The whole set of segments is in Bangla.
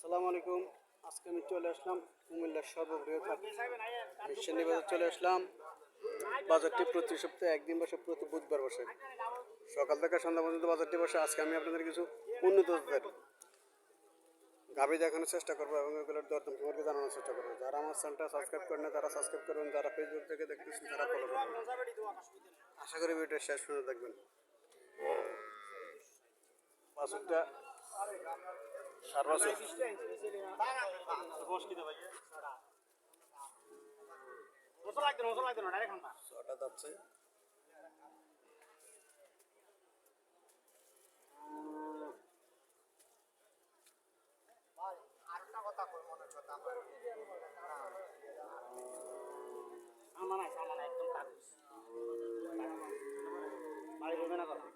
আসসালামু আলাইকুম। আজকে আমি চলে আসলাম কুমিল্লার সর্ববৃহৎ মিশনী বাজার চলে আসলাম। বাজারটি প্রতি সপ্তাহে একদিন বসে, প্রতি বুধবার বসে। সকাল থেকে সন্ধ্যা পর্যন্ত বাজারটি বসে। আজকে আমি আপনাদের কিছু উন্নত গাভি দেখানোর চেষ্টা করব এবং এগুলোর দরদাম সম্পর্কে জানানোর চেষ্টা করব। যারা আমার চ্যানেলটা সাবস্ক্রাইব করেন না তারা সাবস্ক্রাইব করবেন যারা ফেসবুক থেকে দেখতেছেন, তারা ফলো করবেন আশা করি ভিডিওটা শেষ পর্যন্ত দেখবেন। ছটা যাচ্ছে ঠিক করে চান আচ্ছা ওইলে কোনো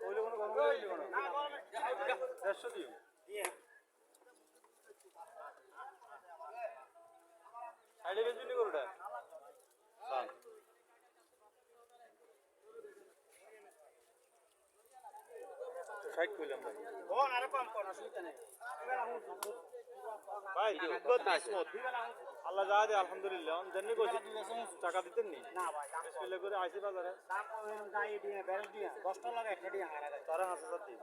গরম হইলে কোনো দেড়শো দিও সাইডে বেচবি গরুটা ষাট কইলাম ভাই। আল্লাহ যা দে আলহামদুলিল্লাহ। জানি কইছি টাকা দিতেন নি? না ভাই বিসমিল্লাহ করে আইছি বাজারে। তারা হাজার হাজার দিন।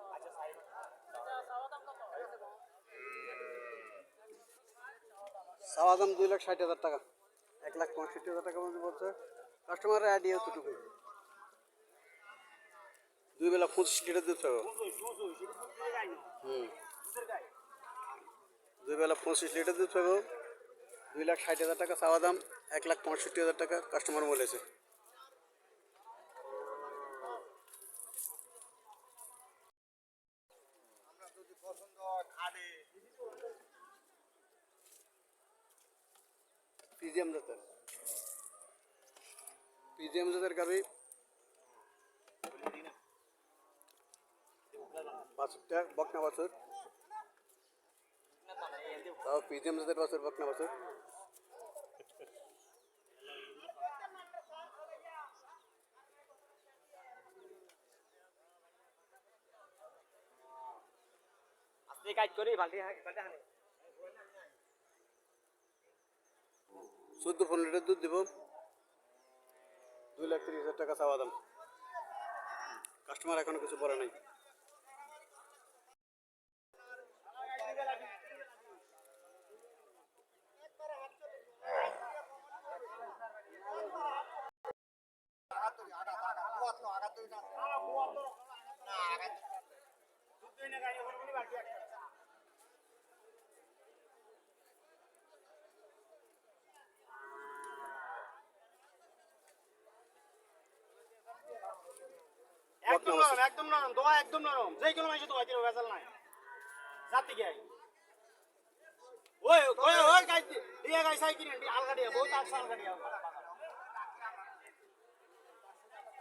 চাওয়া দাম দুই লাখ ষাট হাজার টাকা। এক লাখ পঁয়ষট্টি হাজার টাকা মধ্যে বলছে। কাস্টমারের আইডিয়া এতটুকু দুই বেলা পঁচিশ লিটার দিতে হবে। হুম। দুই বেলা পঁচিশ লিটার দিতে হবে। দুই লাখ ষাট হাজার টাকা চাওয়া দাম এক লাখ পঁয়ষট্টি হাজার টাকা কাস্টমার বলেছে। পিজিএম জাতের। পিজিএম জাতের গাবি বাছুরটা বকনা বাছুর। তাও পিজিএম জাতের বাছুর বকনা বাছুর। চোদ্দ পনেরো লিটার দুধ দিব। দুই লাখ তিরিশ হাজার টাকা চাওয়া দাম। কাস্টমার এখনও কিছু বলে নাই। একদম নরম একদম নরম, দোয়া একদম নরম। যেই কোনো মানুষ দোয়া দিবে ভেজাল নাই। জাতি গে ওই ওই ওই গাই দিয়া গাই সাই কিনে আলগা দিয়া, বহুত আলগা দিয়া বহুত আলসা আলগা দিয়া লাগা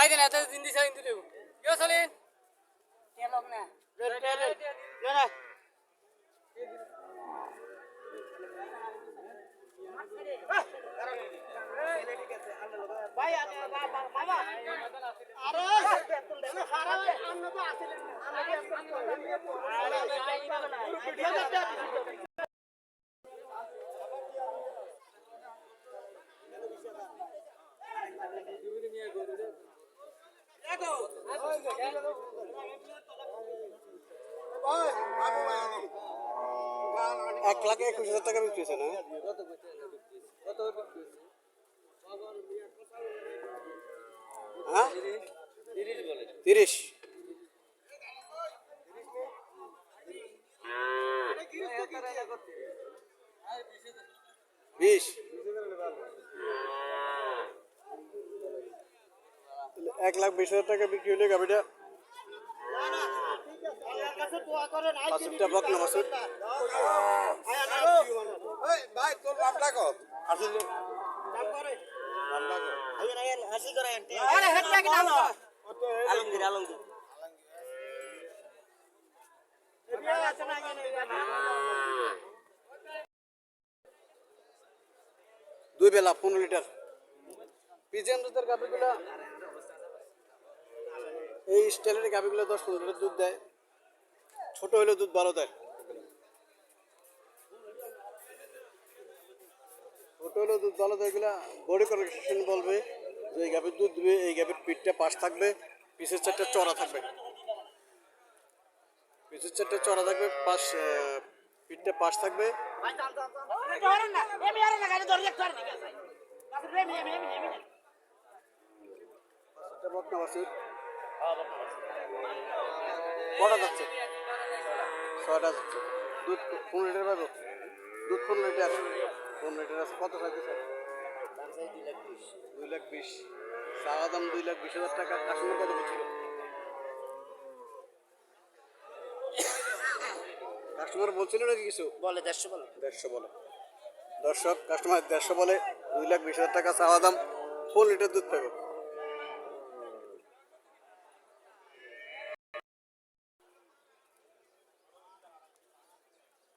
রাইদেন এত দিন দিছে কিন্তু কেউ চলেন কে লোক না রে রে রে রে বাবা আরে খারাপ আমরা তো আসিলেন আমরা এক লাখ একুশ হাজার টাকা বিক্রি হয়েছে না? হ্যাঁ? তিরিশ। বিশ। এক লাখ বিশ হাজার টাকা বিক্রি হলে আলমগীর দুই বেলা পনেরো লিটার। পিজিএম দুধের গাভিগুলো এই স্টাইলের গাভিগুলো দশ পনেরো লিটার দুধ দেয়। ছোট হলে দুধ ভালো দেয়। ছোট হলে দুধ ভালো দেয় এগুলা বডি কনস্ট্রাকশন বলবে যে এই গাভির দুধ দিবে এই গাভির পিঠটা পাশ থাকবে পিছের চারটা চড়া থাকবে। পিছের চারটা চড়া থাকবে পাশ পিঠটা পাশ থাকবে। বকনা কটা যাচ্ছে? ছয়টা যাচ্ছে। দুধ পনেরো লিটার পাবো? দুধ পনেরো লিটার পনেরো লিটার আছে? কত চাইছে স্যার? দুই লাখ বিশ। চাওয়া দাম দুই লাখ বিশ হাজার টাকা। কাস্টমার কত বলছিল কাস্টমার বলছিল নাকি কিছু? বলে দেড়শো বলে। দেড়শো বলে। দর্শক কাস্টমার দেড়শো বলে দুই লাখ বিশ হাজার টাকা চাওয়া দাম ফুল লিটার দুধ পাবো?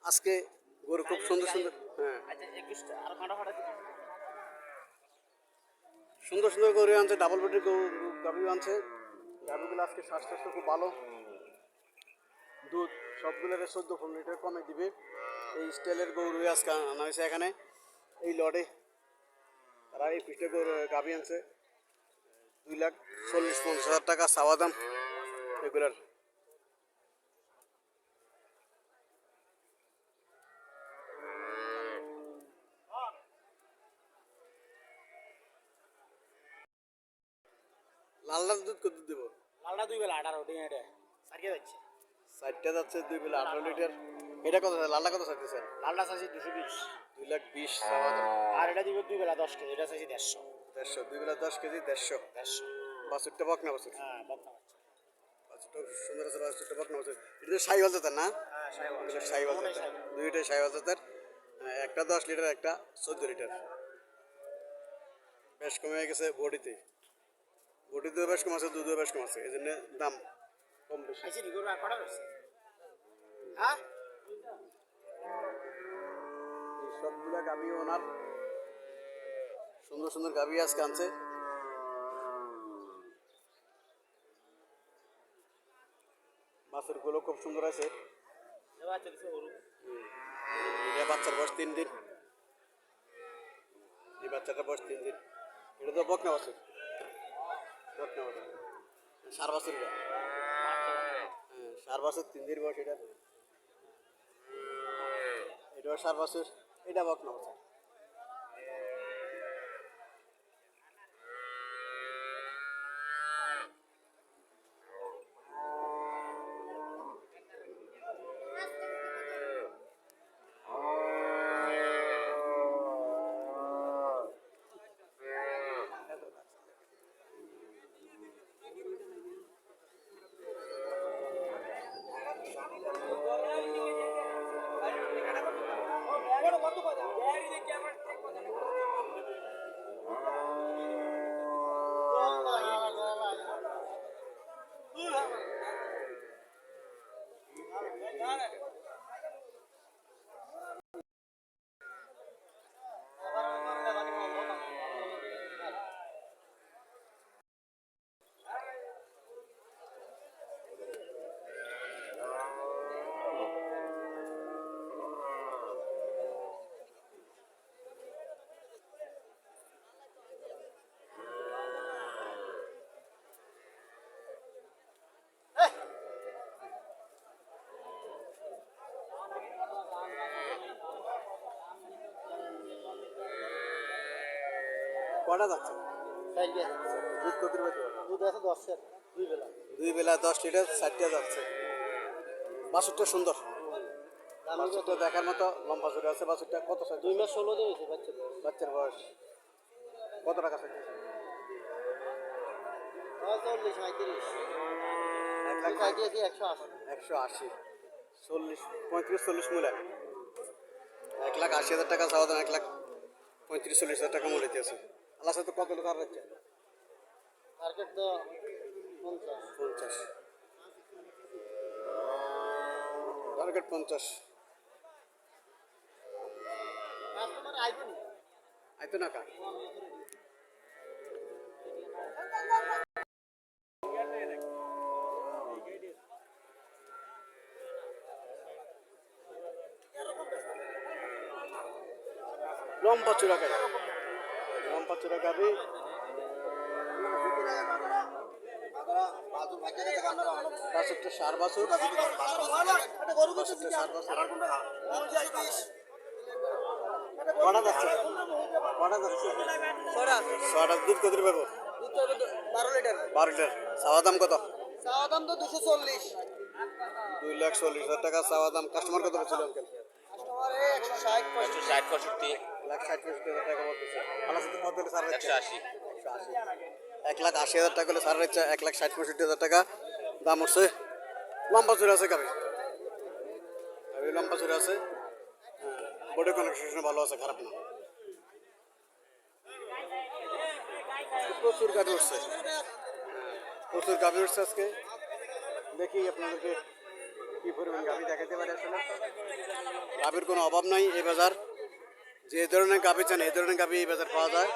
আজকে গরু খুব সুন্দর সুন্দর হ্যাঁ। আচ্ছা সুন্দর সুন্দর গরু আনছে ডাবল বেডের গরু গাভি আনছে। গাভিগুলো আজকে স্বাস্থ্য খুব ভালো। দুধ সবগুলোর চোদ্দ পনেরো লিটার কমে দিবে। এই স্টাইলের গরু আজকে আনা হয়েছে এখানে। এই লডে তারা এই পিঠে গরু গাভি আনছে। দুই লাখ চল্লিশ পঞ্চাশ হাজার টাকা চাওয়া দাম। এগুলার। লালদার দুধ কত দুধ দেবো? লালটা দুই বেলা আঠারো ডিম এটা সারিয়ে যাচ্ছে চারটা যাচ্ছে দুই বেলা আঠারো লিটার। এটা কত লালটা কত চাইতে স্যার লালটা চাইছি দুশো বিশ। দুই লাখ বিশ আর এটা দিবে দুই বেলা দশ কেজি এটা চাইছি দেড়শো। দেড়শো দুই বেলা দশ কেজি দেড়শো। দেড়শো। বাছুরটা বক না বাছুর। হ্যাঁ বকনা বাছুরটা সুন্দর আছে বাছুরটা বক না বাছুর। এটা তো সাইওয়াল জাতের না? হ্যাঁ সাইওয়াল। দুইটাই জাতের। হ্যাঁ, একটা দশ লিটার একটা চোদ্দ লিটার। বেশ কমে গেছে বডিতে। বডিতেও বেশ কম আছে দুধও বেশ কম আছে এই জন্য দাম কম বেশি। হ্যাঁ? সবগুলা গাভি ওনার। সুন্দর সুন্দর গাভি আজকে আনছে। মাছেরগুলো খুব সুন্দর আছে। এটা বাচ্চার বয়স তিন দিন। এই বাচ্চাটার বয়স তিন দিন। এটা তো বকনা বাছুর বকনা বাছুর সার বছর এটা। হ্যাঁ সার বাছুর তিন দিন বয়স এটা। এটাও সার বছর এটা বকনা বাছুর কটা যাচ্ছে চার দুধ কত দুধ আছে দশের দুই বেলা দুই বেলা দশ লিটার ষাটটা যাচ্ছে বাছুরটা সুন্দর। বাছুরটা দেখার মতো লম্বা জোরে আছে। বাছুরটা কত সাইজ? দুই মাস ষোলো দিন হয়েছে বাচ্চা বাচ্চার বয়স। কত টাকা সাইজ? চল্লিশ এক লাখ একশো আশি। একশো আশি। চল্লিশ পঁয়ত্রিশ চল্লিশ মূল্য। এক লাখ আশি হাজার টাকা চাওয়া দাম এক লাখ পঁয়ত্রিশ চল্লিশ হাজার টাকা মূল্য দিয়েছে। আল্লাহ সাথে কত টাকা রাখছে টার্গেট তো পঞ্চাশ। পঞ্চাশ। টার্গেট পঞ্চাশ। আইতো না? লম্বা চূড়া গাড়ি। চূড়া গাড়ি বাছুরটা সার বাছুর। বাছুরটা সার বাছুর। কটা যাচ্ছে? কটা যাচ্ছে? ছটা দুধ কত পাবো বারো লিটার। বারো লিটার। চাওয়া দাম কত? চাওয়া দাম তো দুশো চল্লিশ। দুই লাখ চল্লিশ হাজার টাকা। চাওয়া দাম কাস্টমার কত বলছিল? আঙ্কেল কাস্টমার একশো ষাট পঁয়ষট্টি। ষাট পঁয়ষট্টি। লাখ ষাট হাজার টাকা বলতেছে সাথে কত হলে সার একশো আশি এক লাখ আশি হাজার টাকা হলে সার হচ্ছে এক লাখ ষাট পঁয়ষট্টি হাজার টাকা দাম হচ্ছে লম্বা চুরে আছে গাড়ি লম্বা চুরে আছে বডি কনস্ট্রাকশন ভালো আছে খারাপ না প্রচুর গাড়ি উঠছে প্রচুর গাড়ি উঠছে আজকে দেখি আপনাদেরকে কি পরিমাণ গাভি দেখাতে পারি আসলে গাভির কোনো অভাব নাই এই বাজার যে ধরনের গাভি চান এই ধরনের গাভি এই বাজার পাওয়া যায়?